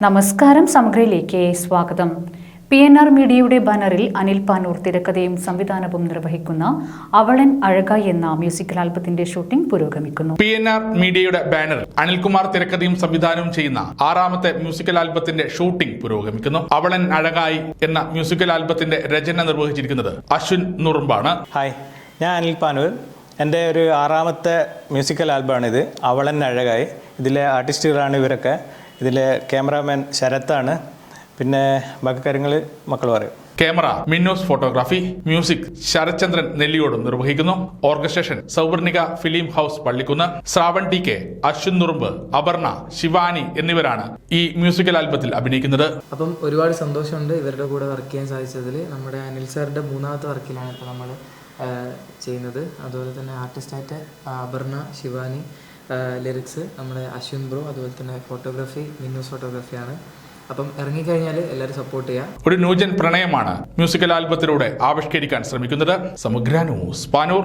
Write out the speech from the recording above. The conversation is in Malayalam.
നമസ്കാരം സമഗ്രയിലേക്ക് സ്വാഗതം. പി എൻ ആർ മീഡിയയുടെ ബാനറിൽ അനിൽ പാനൂർ തിരക്കഥയും സംവിധാനവും നിർവഹിക്കുന്ന അവളൻ അഴക എന്ന മ്യൂസിക്കൽ ആൽബത്തിന്റെ ഷൂട്ടിംഗ് പുരോഗമിക്കുന്നു. പി എൻ ആർ മീഡിയയുടെ ബാനറിൽ അനിൽകുമാർ തിരക്കഥയും സംവിധാനവും ചെയ്യുന്ന ആറാമത്തെ മ്യൂസിക്കൽ ആൽബത്തിന്റെ ഷൂട്ടിംഗ് പുരോഗമിക്കുന്നു. അവളൻ അഴകായി എന്ന മ്യൂസിക്കൽ ആൽബത്തിന്റെ രചന നിർവഹിച്ചിരിക്കുന്നത് അശ്വിൻ നുറുമ്പാണ്. ഹായ് ഞാൻ അനിൽ പാനൂർ. എന്റെ ഒരു ആറാമത്തെ മ്യൂസിക്കൽ ആൽബമാണിത് അവളൻ അഴകായി. ഇതിലെ ആർട്ടിസ്റ്റുകളാണ് ഇവരൊക്കെ. ഇതിലെ ക്യാമറാമാൻ ശരത്താണ്. പിന്നെ ബാക്കി കാര്യങ്ങൾ മക്കൾ പറയും. Camera Minnos photography music Sarathchandran നെല്ലിയോടും നിർവഹിക്കുന്നു. Orchestration Souvarnika film house Pallikkunnu Shravan T K Ashwin Nurumbu Aparna Shivani എന്നിവരാണ് ഈ മ്യൂസിക്കൽ ആൽബത്തിൽ അഭിനയിക്കുന്നത്. അപ്പം ഒരുപാട് സന്തോഷമുണ്ട് ഇവരുടെ കൂടെ വർക്ക് ചെയ്യാൻ സാധിച്ചതിൽ നമ്മുടെ അനിൽ സാറിന്റെ മൂന്നാമത്തെ വർക്കിലാണ് ഇപ്പോൾ നമ്മൾ ചെയ്യുന്നത്. അതുപോലെ തന്നെ ആർട്ടിസ്റ്റായിട്ട് അപർണ ശിവാനി ലിറിക്സ് നമ്മുടെ അശ്വിൻ ബ്രോ അതുപോലെ തന്നെ ഫോട്ടോഗ്രാഫി മിന്നൂസ് ഫോട്ടോഗ്രാഫിയാണ് അപ്പം ഇറങ്ങിക്കഴിഞ്ഞാൽ എല്ലാവരും സപ്പോർട്ട് ചെയ്യാം. ഒരു ന്യൂജൻ പ്രണയമാണ് മ്യൂസിക്കൽ ആൽബത്തിലൂടെ ആവിഷ്കരിക്കാൻ ശ്രമിക്കുന്നത്. സമഗ്ര ന്യൂസ് പാനൂർ